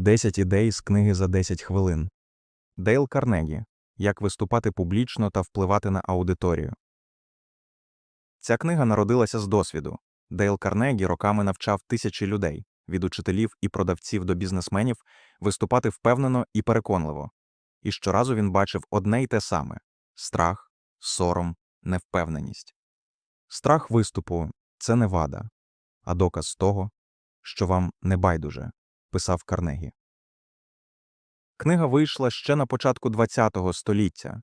10 ідей з книги за 10 хвилин. Дейл Карнегі. Як виступати публічно та впливати на аудиторію. Ця книга народилася з досвіду. Дейл Карнегі роками навчав тисячі людей, від учителів і продавців до бізнесменів, виступати впевнено і переконливо. І щоразу він бачив одне й те саме страх, сором, невпевненість. Страх виступу це не вада, а доказ того, що вам не байдуже, писав Карнегі. Книга вийшла ще на початку ХХ століття,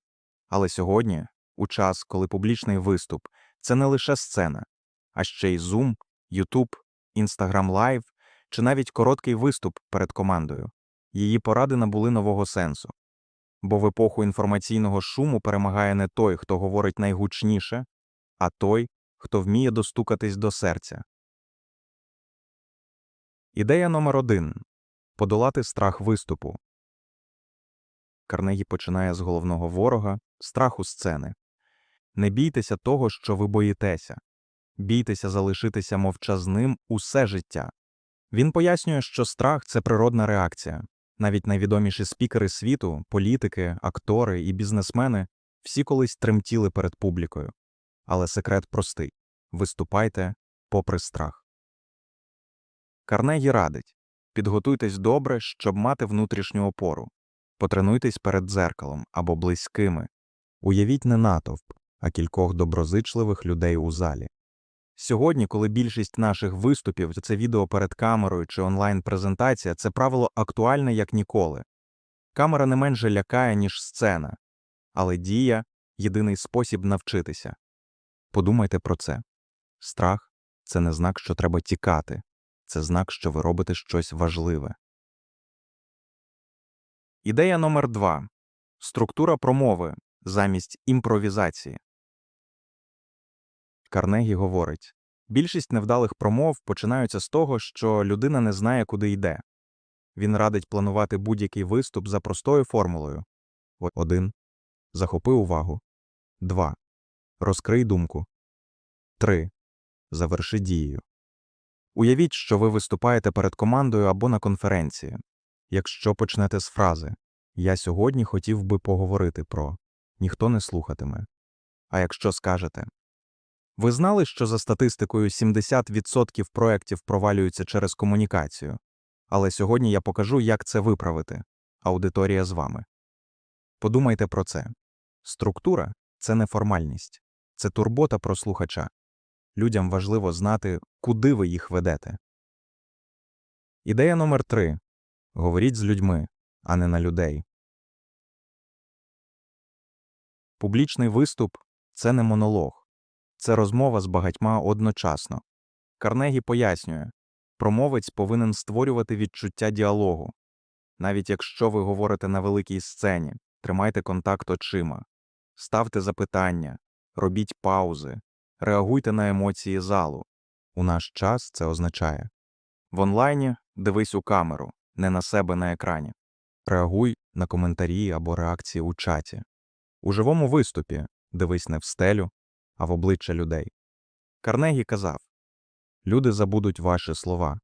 але сьогодні, у час, коли публічний виступ це не лише сцена, а ще й Zoom, YouTube, Instagram Live чи навіть короткий виступ перед командою, її поради набули нового сенсу. Бо в епоху інформаційного шуму перемагає не той, хто говорить найгучніше, а той, хто вміє достукатись до серця. Ідея номер один подолати страх виступу. Карнегі починає з головного ворога страху сцени. Не бійтеся того, що ви боїтеся. Бійтеся залишитися мовчазним усе життя. Він пояснює, що страх це природна реакція. Навіть найвідоміші спікери світу, політики, актори і бізнесмени всі колись тремтіли перед публікою. Але секрет простий виступайте попри страх. Карнегі радить підготуйтесь добре, щоб мати внутрішню опору. Потренуйтесь перед дзеркалом або близькими. Уявіть не натовп, а кількох доброзичливих людей у залі. Сьогодні, коли більшість наших виступів це відео перед камерою чи онлайн-презентація, це правило актуальне як ніколи. Камера не менше лякає, ніж сцена, але дія єдиний спосіб навчитися. Подумайте про це. Страх це не знак, що треба тікати, це знак, що ви робите щось важливе. Ідея номер два структура промови замість імпровізації. Карнегі говорить більшість невдалих промов починаються з того, що людина не знає, куди йде. Він радить планувати будь-який виступ за простою формулою 1. Захопи увагу. 2. Розкрий думку. 3. Заверши дією. Уявіть, що ви виступаєте перед командою або на конференції. Якщо почнете з фрази Я сьогодні хотів би поговорити про ніхто не слухатиме. А якщо скажете Ви знали, що за статистикою 70% проєктів провалюються через комунікацію, але сьогодні я покажу, як це виправити. Аудиторія з вами. Подумайте про це. Структура це не формальність, це турбота про слухача. Людям важливо знати, куди ви їх ведете. Ідея номер три говоріть з людьми, а не на людей. Публічний виступ це не монолог, це розмова з багатьма одночасно. Карнегі пояснює промовець повинен створювати відчуття діалогу. Навіть якщо ви говорите на великій сцені, тримайте контакт очима, ставте запитання, робіть паузи, реагуйте на емоції залу. У наш час це означає в онлайні дивись у камеру, не на себе на екрані. Реагуй на коментарі або реакції у чаті. У живому виступі дивись не в стелю, а в обличчя людей. Карнегі казав люди забудуть ваші слова,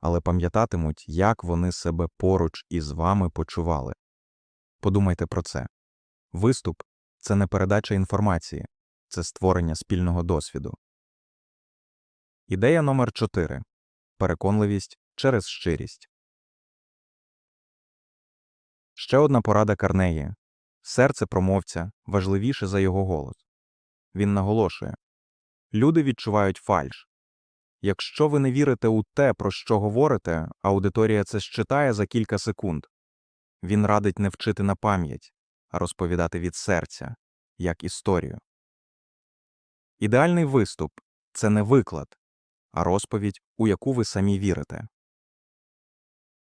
але пам'ятатимуть, як вони себе поруч із вами почували. Подумайте про це. Виступ це не передача інформації, це створення спільного досвіду. Ідея номер 4 переконливість через щирість. Ще одна порада Карнегі серце промовця важливіше за його голос. Він наголошує люди відчувають фальш. Якщо ви не вірите у те, про що говорите, аудиторія це считає за кілька секунд. Він радить не вчити на пам'ять, а розповідати від серця, як історію. Ідеальний виступ це не виклад, а розповідь, у яку ви самі вірите.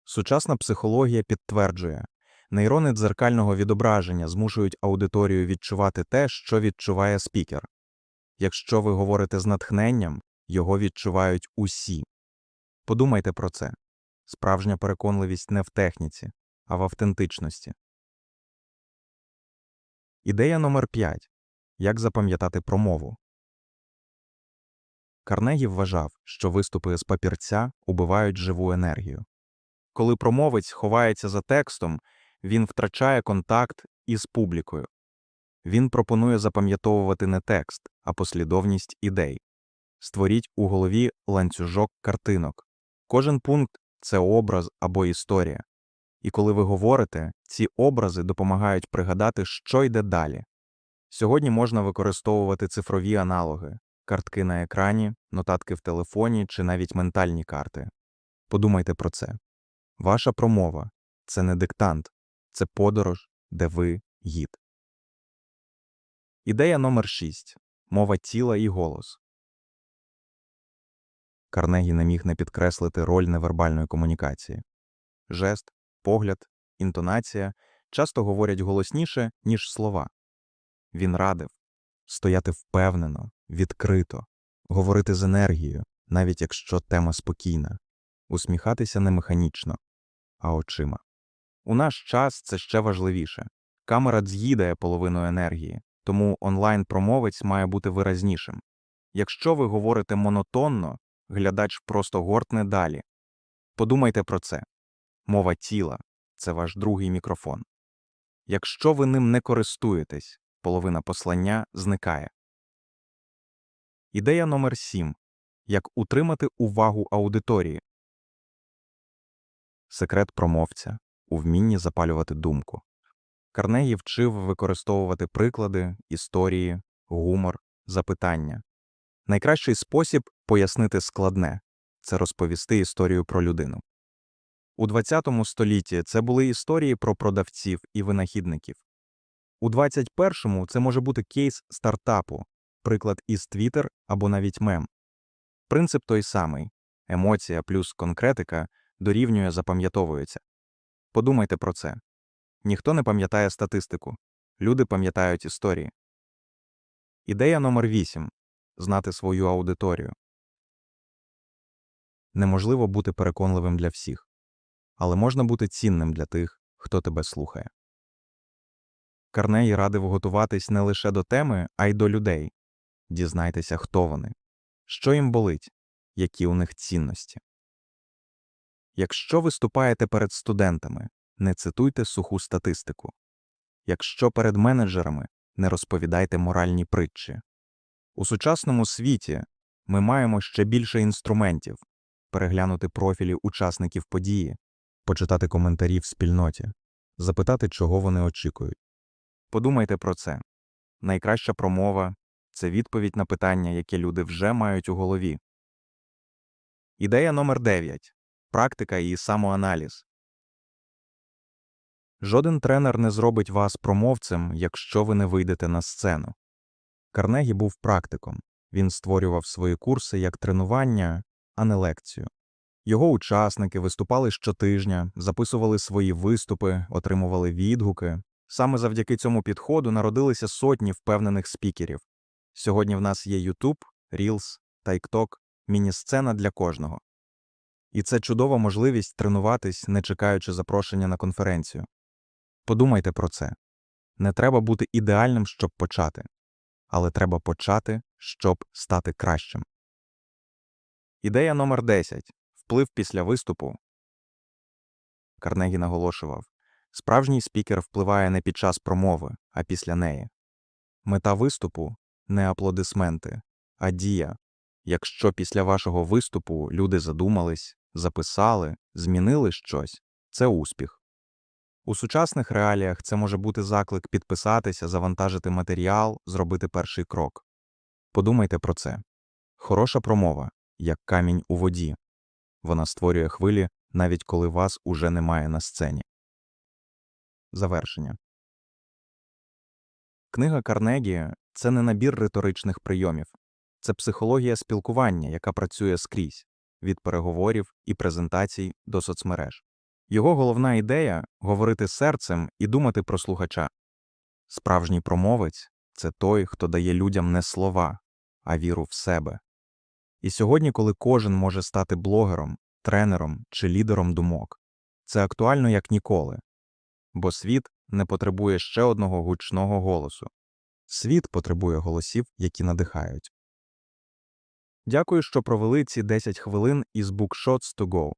Сучасна психологія підтверджує, нейрони дзеркального відображення змушують аудиторію відчувати те, що відчуває спікер. Якщо ви говорите з натхненням, його відчувають усі. Подумайте про це. Справжня переконливість не в техніці, а в автентичності. Ідея номер 5. Як запам'ятати промову. Карнегі вважав, що виступи з папірця убивають живу енергію. Коли промовець ховається за текстом, він втрачає контакт із публікою. Він пропонує запам'ятовувати не текст, а послідовність ідей. Створіть у голові ланцюжок картинок. Кожен пункт це образ або історія. І коли ви говорите, ці образи допомагають пригадати, що йде далі. Сьогодні можна використовувати цифрові аналоги картки на екрані, нотатки в телефоні чи навіть ментальні карти. Подумайте про це. Ваша промова це не диктант, це подорож, де ви гід. Ідея номер 6. Мова тіла і голос. Карнегі не міг не підкреслити роль невербальної комунікації. Жест, погляд, інтонація часто говорять голосніше, ніж слова. Він радив стояти впевнено, відкрито, говорити з енергією, навіть якщо тема спокійна, усміхатися не механічно, а очима. У наш час це ще важливіше. Камера з'їдає половину енергії, тому онлайн-промовець має бути виразнішим. Якщо ви говорите монотонно, глядач просто гортне далі. Подумайте про це. Мова тіла це ваш другий мікрофон. Якщо ви ним не користуєтесь, половина послання зникає. Ідея номер 7. Як утримати увагу аудиторії. Секрет промовця у вмінні запалювати думку. Карнегі вчив використовувати приклади, історії, гумор, запитання. Найкращий спосіб пояснити складне це розповісти історію про людину. У ХХ столітті це були історії про продавців і винахідників. У 21-му це може бути кейс стартапу, приклад із Twitter або навіть мем. Принцип той самий емоція плюс конкретика дорівнює запам'ятовується. Подумайте про це. Ніхто не пам'ятає статистику, люди пам'ятають історії. Ідея номер 8 знати свою аудиторію. Неможливо бути переконливим для всіх, але можна бути цінним для тих, хто тебе слухає. Карнеї радив готуватись не лише до теми, а й до людей. Дізнайтеся, хто вони, що їм болить, які у них цінності. Якщо виступаєте перед студентами, не цитуйте суху статистику. Якщо перед менеджерами, не розповідайте моральні притчі. У сучасному світі ми маємо ще більше інструментів переглянути профілі учасників події, почитати коментарі в спільноті, запитати, чого вони очікують. Подумайте про це. Найкраща промова це відповідь на питання, яке люди вже мають у голові. Ідея номер 9. Практика і самоаналіз. Жоден тренер не зробить вас промовцем, якщо ви не вийдете на сцену. Карнегі був практиком. Він створював свої курси як тренування, а не лекцію. Його учасники виступали щотижня, записували свої виступи, отримували відгуки. Саме завдяки цьому підходу народилися сотні впевнених спікерів. Сьогодні в нас є YouTube, Reels, TikTok, міні-сцена для кожного. І це чудова можливість тренуватись, не чекаючи запрошення на конференцію. Подумайте про це. Не треба бути ідеальним, щоб почати, але треба почати, щоб стати кращим. Ідея номер 10. Вплив після виступу. Карнегі наголошував справжній спікер впливає не під час промови, а після неї. Мета виступу не аплодисменти, а дія. Якщо після вашого виступу люди задумались, записали, змінили щось, це успіх. У сучасних реаліях це може бути заклик підписатися, завантажити матеріал, зробити перший крок. Подумайте про це. Хороша промова, як камінь у воді. Вона створює хвилі, навіть коли вас уже немає на сцені. Завершення. Книга Карнегі це не набір риторичних прийомів, це психологія спілкування, яка працює скрізь від переговорів і презентацій до соцмереж. Його головна ідея говорити серцем і думати про слухача. Справжній промовець це той, хто дає людям не слова, а віру в себе. І сьогодні, коли кожен може стати блогером, тренером чи лідером думок, це актуально як ніколи, бо світ не потребує ще одного гучного голосу. Світ потребує голосів, які надихають. Дякую, що провели ці 10 хвилин із Bookshots to Go.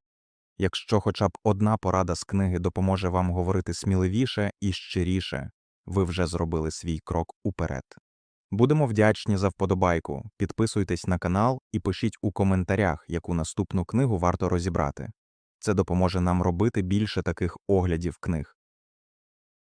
Якщо хоча б одна порада з книги допоможе вам говорити сміливіше і щиріше, ви вже зробили свій крок уперед. Будемо вдячні за вподобайку. Підписуйтесь на канал і пишіть у коментарях, яку наступну книгу варто розібрати. Це допоможе нам робити більше таких оглядів книг.